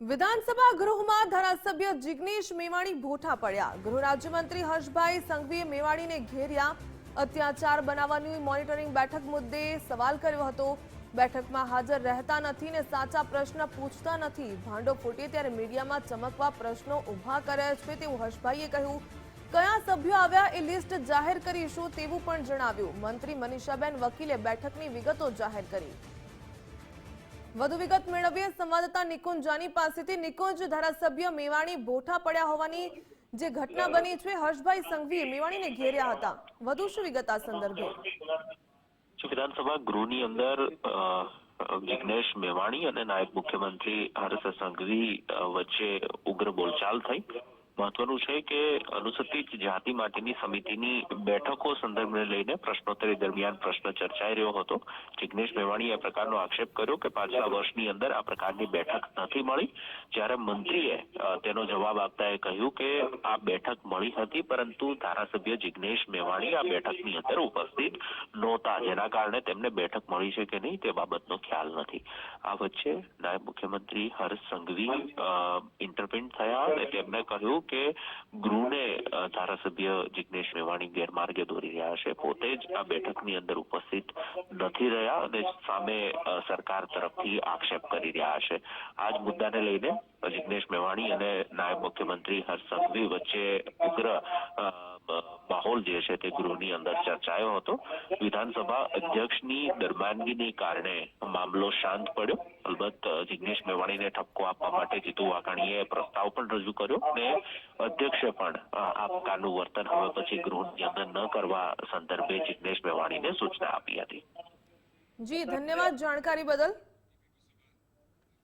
વિધાનસભા ગૃહમાં ધારાસભ્ય જિગ્નેશ મેવાણી ભોઠા પડ્યા. ગૃહ રાજ્યમંત્રી હર્ષભાઈ સંઘવીએ મેવાણીને ઘેર્યા. અત્યાચાર બનાવવાની મોનિટરિંગ બેઠક મુદ્દે સવાલ કર્યો હતો. બેઠકમાં હાજર રહેતા નથી ને સાચા પ્રશ્ન પૂછતા નથી. ભાંડો ફૂટે ત્યારે મીડિયામાં ચમકવા પ્રશ્નો ઊભા કર્યા છે તેવું હર્ષભાઈએ કહ્યું. કયા સભ્યો આવ્યા એ લિસ્ટ જાહેર કરીશું તેવું પણ જણાવ્યું. મંત્રી મનીષાબેન વકીલે બેઠકની વિગતો જાહેર કરી. વધુ વિગત મેળવીએ. સંવાદદાતા નિકુંજ જાની પાસેથી. નિકુંજ, ધારાસભ્ય મેવાણી ભોઠા પડ્યા હોવાની જે ઘટના બની છે, હર્ષભાઈ સંઘવીએ મેવાણીને ઘેર્યા હતા. વધુ શું વિગત આ સંદર્ભે? વિધાનસભા ગૃહની અંદર જિગ્નેશ મેવાણી અને નાયબ મુખ્યમંત્રી હર્ષ સંઘવી વચ્ચે ઉગ્ર બોલચાલ થઈ. મહત્વનું છે કે અનુસૂચિત જાતિ માટેની સમિતિની બેઠકો સંદર્ભને લઈને પ્રશ્નોત્તરી દરમિયાન પ્રશ્ન ચર્ચાઈ રહ્યો હતો. જિગ્નેશ મેવાણીએ આ પ્રકારનો આક્ષેપ કર્યો કે પાછલા વર્ષની અંદર આ પ્રકારની બેઠક નથી મળી. જ્યારે મંત્રીએ તેનો જવાબ આપતા એ કહ્યું કે આ બેઠક મળી હતી, પરંતુ ધારાસભ્ય જિગ્નેશ મેવાણી આ બેઠકની અંદર ઉપસ્થિત નહોતા, જેના કારણે તેમને બેઠક મળી છે કે નહીં તે બાબતનો ખ્યાલ નથી. આ વચ્ચે નાયબ મુખ્યમંત્રી હર્ષ સંઘવી ઇન્ટરવેન્ટ થયા અને તેમણે કહ્યું કે ગૃહને ધારાસભ્ય જિજ્ઞેશ મેવાણી ગેરમાર્ગે દોરી રહ્યા છે. પોતે જ આ બેઠકની અંદર ઉપસ્થિત નથી રહ્યા અને સામે સરકાર તરફથી આક્ષેપ કરી રહ્યા છે. આ જ મુદ્દાને લઈને જિગ્નેશ મેવાણી અને નાયબ મુખ્યમંત્રી હર્ષ સંઘવી વચ્ચે ઉગ્ર માહોલ જે છે તે ગૃહની અંદર ચર્ચાયો હતો. વિધાનસભા અધ્યક્ષની દરમિયાનગીને કારણે મામલો શાંત પડ્યો. અલબત્ત જિગ્નેશ મેવાણીને ઠપકો આપવા માટે જીતુ વાઘાણીએ પ્રસ્તાવ પણ રજૂ કર્યો અને અધ્યક્ષે પણ અ, આ પ્રકારનું વર્તન હવે પછી ગૃહની અંદર ન કરવા સંદર્ભે જિગ્નેશ મેવાણીને સૂચના આપી હતી. જી ધન્યવાદ જાણકારી બદલ.